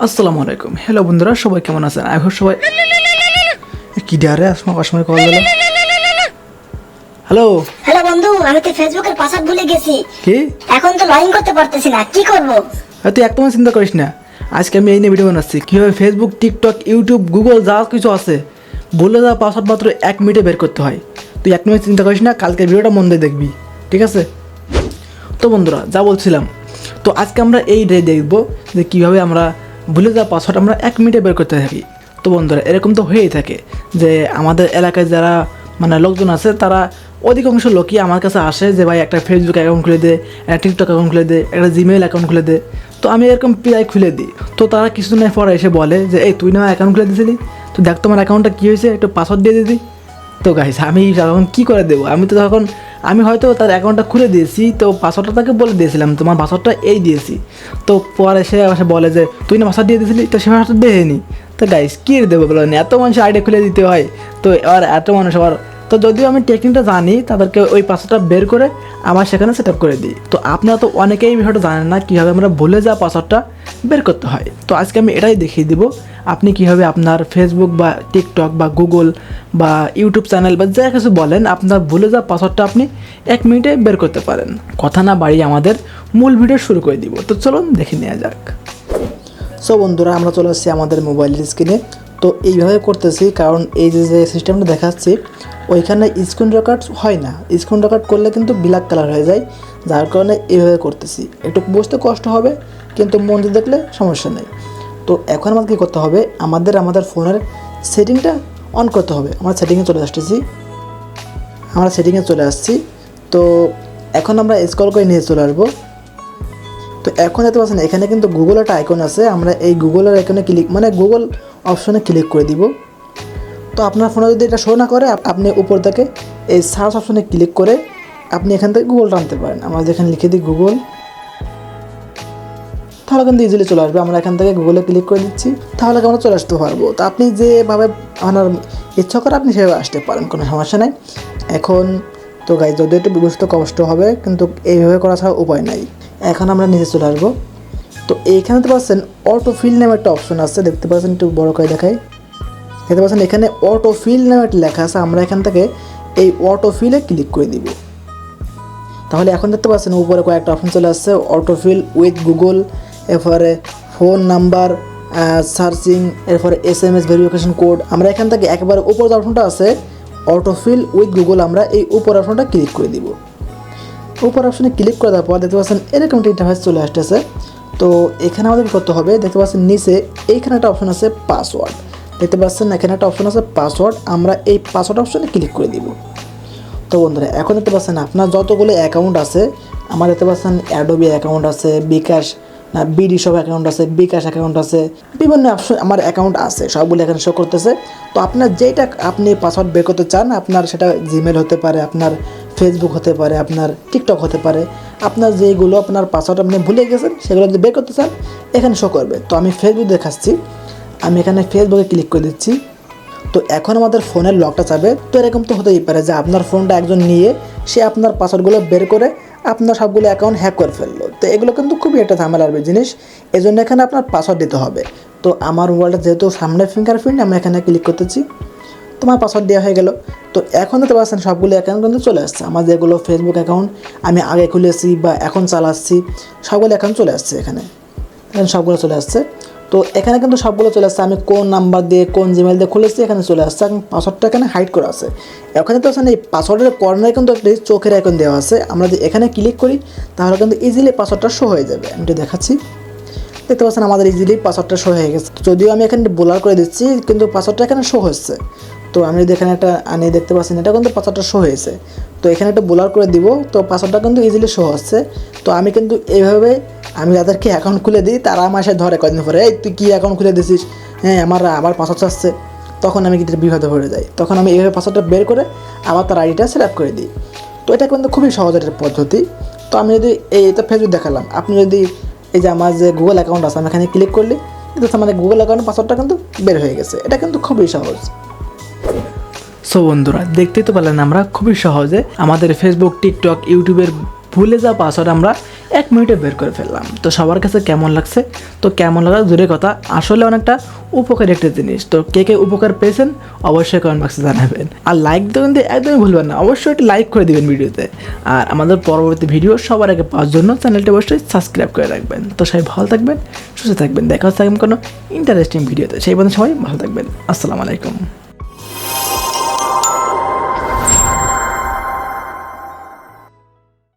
আসসালামু আলাইকুম। হ্যালো বন্ধুরা সবাই কেমন আছেন? আই হোপ সবাই কি ডারে আসমা কাশ্মীর কল দিল হ্যালো হ্যালো বন্ধু আমি তো ফেসবুকের পাসওয়ার্ড ভুলে গেছি। কি? এখন তো লগ ইন করতে পারতেছি না কি করব? তুই একদম চিন্তা করিস না। আজকে আমি এই নিয়ে ভিডিও বানাচ্ছি। কীভাবে ফেসবুক টিকটক ইউটিউব গুগল যা কিছু আছে বলে দেওয়া পাসওয়ার্ড মাত্র এক মিনিটে বের করতে হয়। তুই এক মিনিট চিন্তা করিস না কালকে ভিডিওটা মন দিয়ে দেখবি। ঠিক আছে? তো বন্ধুরা যা বলছিলাম। তো আজকে আমরা এই ডে দেখব যে কীভাবে আমরা ভুলে যাওয়া পাসওয়ার্ড আমরা এক মিনিটে বের করতে থাকি। তো বন্ধুরা, এরকম তো হয়েই থাকে যে আমাদের এলাকায় যারা মানে লোকজন আছে, তারা অধিকাংশ লোকই আমার কাছে আসে যে, ভাই, একটা ফেসবুক অ্যাকাউন্ট খুলে দে, একটা টিকটক অ্যাকাউন্ট খুলে দে, একটা জিমেল অ্যাকাউন্ট খুলে দে। তো আমি এরকম প্রায় খুলে দিই। তো তারা কিছুদিনের পরে এসে বলে যে, এই, তুই না অ্যাকাউন্ট খুলে দিয়েছিলি? তো দেখ তোমার অ্যাকাউন্টটা কী হয়েছে? একটু পাসওয়ার্ড দিয়ে দিদি তো গাইস আমি তখন কী করে দেবো? আমি তো তখন আমি হয়তো তার অ্যাকাউন্টটা খুলে দিয়েছি, তো পাসওয়ার্ডটা তাকে বলে দিয়েছিলাম তোমার পাসওয়ার্ডটা এই দিয়েছি। তো পরে সে এসে বলে যে, তুই না পাসওয়ার্ড দিয়ে দিয়েছিলি, তো সে পাসওয়ার্ড দেয়নি। তো গাইস কী দেবো বলো, এত মানুষ আইডিয়া খুলে দিতে হয়। তো আর এত মানুষ আবার তো যদিও আমি টেকনিকটা জানি, তাদেরকে ওই পাসওয়ার্ডটা বের করে আমার সেখানে সেট করে দিই। তো আপনারা তো অনেকেই বিষয়টা জানেন না, কীভাবে আমরা ভুলে যাওয়া পাসওয়ার্ডটা বের করতে হয়। তো আজকে আমি এটাই দেখিয়ে দিব। আপনি কীভাবে আপনার ফেসবুক বা টিকটক বা গুগল বা ইউটিউব চ্যানেল বা যা কিছু বলেন, আপনার ভুলে যাওয়া পাসওয়ার্ডটা আপনি এক মিনিটে বের করতে পারেন। কথা না বাড়িয়ে আমাদের মূল ভিডিও শুরু করে দিব। তো চলুন দেখে নেওয়া যাক। সো বন্ধুরা, আমরা চলে আসছি আমাদের মোবাইল স্ক্রিনে তো এইভাবে করতেছি, কারণ এই যে যে সিস্টেমটা দেখাচ্ছি, ওইখানে স্ক্রিন রেকর্ড হয় না। স্ক্রিন রেকর্ড করলে কিন্তু ব্ল্যাক কালার হয়ে যায়। যার কারণে এইভাবে করতেছি। একটু বুঝতে কষ্ট হবে। কিন্তু মন দিয়ে দেখলে সমস্যা নেই। তো এখন আমাদের কী করতে হবে? আমাদের আমাদের ফোনের সেটিংটা অন করতে হবে। আমরা সেটিংয়ে চলে আসতেছি। আমরা সেটিংয়ে চলে আসছি। তো এখন আমরা স্কল করে নিয়ে চলে আসব। তো এখন দেখতে পাচ্ছেন, এখানে কিন্তু গুগল একটা আইকন আছে। আমরা এই গুগলের আইকনে ক্লিক মানে গুগল অপশনে ক্লিক করে দিব। তো আপনার ফোনে যদি এটা শো না করে আপনি উপর থেকে এই সার্চ অপশনে ক্লিক করে আপনি এখান থেকে গুগল টানতে পারেন। আমরা যেখানে লিখে দিই গুগল তাহলে কিন্তু ইজিলি চলে আসবে। আমরা এখান থেকে গুগলে ক্লিক করে দিচ্ছি তাহলে আমরা চলে আসতে পারব। তো আপনি যেভাবে আপনার ইচ্ছা করে আপনি সেভাবে আসতে পারেন, কোনো সমস্যা নেই। এখন তো গাই যদি একটু বুঝতে কষ্ট হবে, কিন্তু এইভাবে করা ছাড়া উপায় নাই। এখন আমরা নিচে চলে আসব। তো এইখানে তো পাচ্ছেন অটো ফিল নামে একটা অপশন আছে। দেখতে পাচ্ছেন একটু বড় করে দেখাই। দেখতে পাচ্ছেন এখানে অটো ফিল নামে একটা লেখা আছে। আমরা এখান থেকে এই অটো ফিলে ক্লিক করে দিব। তাহলে এখন দেখতে পাচ্ছেন উপরে কয়েকটা অপশন চলে আসছে। অটোফিল উইথ গুগল এরপরে ফোন নাম্বার সার্চিং এরপরে S M S verification code আমরা এখান থেকে একেবারে উপর অপশনটা আছে অটোফিল উইথ গুগল আমরা এই উপর অপশনটা ক্লিক করে দিব। উপর অপশনে ক্লিক করে দেওয়ার পর দেখতে পাচ্ছেন এরকম একটা ইন্টারফেস চলে আসতেছে। তো এখানে আমাদের করতে হবে, দেখতে পাচ্ছেন নিচে এইখানে একটা অপশন আছে পাসওয়ার্ড দেখতে পাচ্ছেন এখানে একটা অপশন আছে পাসওয়ার্ড আমরা এই পাসওয়ার্ড অপশনে ক্লিক করে দিব। তো বন্ধুরা, এখন দেখতে পাচ্ছেন আপনার যতগুলো অ্যাকাউন্ট আছে আমার দেখতে পাচ্ছেন অ্যাডোবি অ্যাকাউন্ট আছে বিকাশ না বিডি সব অ্যাকাউন্ট আছে বিকাশ অ্যাকাউন্ট আছে, বিভিন্ন আমার অ্যাকাউন্ট আছে, সবগুলো এখানে শো করতেছে। তো আপনার যেটা আপনি পাসওয়ার্ড বের করতে চান, আপনার সেটা জিমেল হতে পারে, আপনার ফেসবুক হতে পারে, আপনার টিকটক হতে পারে। আপনার যেগুলো আপনার পাসওয়ার্ড আপনি ভুলে গেছেন, সেগুলো যদি বের করতে চান, এখানে শো করবে। তো আমি ফেসবুক দেখাচ্ছি। আমি এখানে ফেসবুকে ক্লিক করে দিচ্ছি। তো এখন আমাদের ফোনের লকটা চাবে। তো এরকম তো হতেই পারে যে আপনার ফোনটা একজন নিয়ে সে আপনার পাসওয়ার্ডগুলো বের করে আপনার সবগুলো অ্যাকাউন্ট হ্যাক করে ফেলল। তো এগুলো কিন্তু খুবই একটা ঝামেলার জিনিস। এই জন্য এখানে আপনার পাসওয়ার্ড দিতে হবে। তো আমার মোবাইলটা যেহেতু সামনে ফিঙ্গারপ্রিন্ট আমি এখানে ক্লিক করতেছি। তোমার পাসওয়ার্ড দেওয়া হয়ে গেল। তো এখন দেখতে পাচ্ছেন সবগুলো অ্যাকাউন্ট কিন্তু চলে আসছে। আমার যেগুলো ফেসবুক অ্যাকাউন্ট আমি আগে খুলেছি বা এখন চালাচ্ছি, সবগুলো অ্যাকাউন্ট চলে আসছে এখানে সবগুলো চলে আসছে। তো এখানে কিন্তু সবগুলো চলে আসছে। আমি কোন নাম্বার দিয়ে কোন জিমেল দিয়ে খুলেছি, এখানে চলে আসছে। এবং পাসওয়ার্ডটা এখানে হাইড করা আছে। এখানে তো আসলে এই পাসওয়ার্ডের কর্নারে কিন্তু একটা চোখের আইকন দেওয়া আছে। আমরা যদি এখানে ক্লিক করি, তাহলে কিন্তু ইজিলি পাসওয়ার্ডটা শো হয়ে যাবে। আমি দেখাচ্ছি। দেখতে পাচ্ছেন, আমাদের ইজিলি পাসওয়ার্ডটা শো হয়ে গেছে। যদিও আমি এখানে বোলার করে দিচ্ছি, কিন্তু পাসওয়ার্ডটা এখানে শো হচ্ছে। তো আমি যদি এখানে একটা আনি দেখতে পাচ্ছেন, এটা কিন্তু পাসওয়ার্ডটা শো হয়েছে। তো এখানে একটা বোলার করে দিব, তো পাসওয়ার্ডটা কিন্তু ইজিলি শো হচ্ছে। তো আমি কিন্তু এইভাবে আমি যাদেরকে অ্যাকাউন্ট খুলে দিই, তারা আমার সাথে ধরে কদিন পরে, এই, তুই কী অ্যাকাউন্ট খুলে দিছিস? হ্যাঁ আমার আবার পাসওয়ার্ড চাচ্ছে। তখন আমি কিন্তু বিভাদে ভরে যাই। তখন আমি এইভাবে পাসওয়ার্ডটা বের করে আবার তার আইডিটা সেট করে দিই। তো এটা কিন্তু খুবই সহজ একটা পদ্ধতি। তো আমি যদি এই এটা ফেসবুক দেখালাম। আপনি যদি এই যে আমার যে গুগল অ্যাকাউন্ট আছে, আমি এখানে ক্লিক করলে, কিন্তু আমাদের গুগল অ্যাকাউন্টের পাসওয়ার্ডটা কিন্তু বের হয়ে গেছে। এটা কিন্তু খুবই সহজ। সো বন্ধুরা, দেখতেই তো পারলেন আমরা খুবই সহজে আমাদের ফেসবুক টিকটক ইউটিউবের ভুলে যাওয়া পাসওয়ার্ড আমরা এক মিনিটে বের করে ফেললাম। তো সবার কাছে কেমন লাগছে? তো কেমন লাগা? দূরের কথা, আসলে অনেকটা উপকারী একটা জিনিস। তো কে কে উপকার পেয়েছেন? অবশ্যই কমেন্ট বক্সে জানাবেন। আর লাইক দেবেন কিন্তু একদমই ভুলবেন না, অবশ্যই একটি লাইক করে দিবেন ভিডিওতে। আর আমাদের পরবর্তী ভিডিও সবার আগে পাওয়ার জন্য চ্যানেলটি অবশ্যই সাবস্ক্রাইব করে রাখবেন। তো সবাই ভালো থাকবেন, সুস্থ থাকবেন। দেখা হচ্ছে কোনো ইন্টারেস্টিং ভিডিওতে। সেই পর্যন্ত সবাই ভালো থাকবেন। আসসালামু আলাইকুম।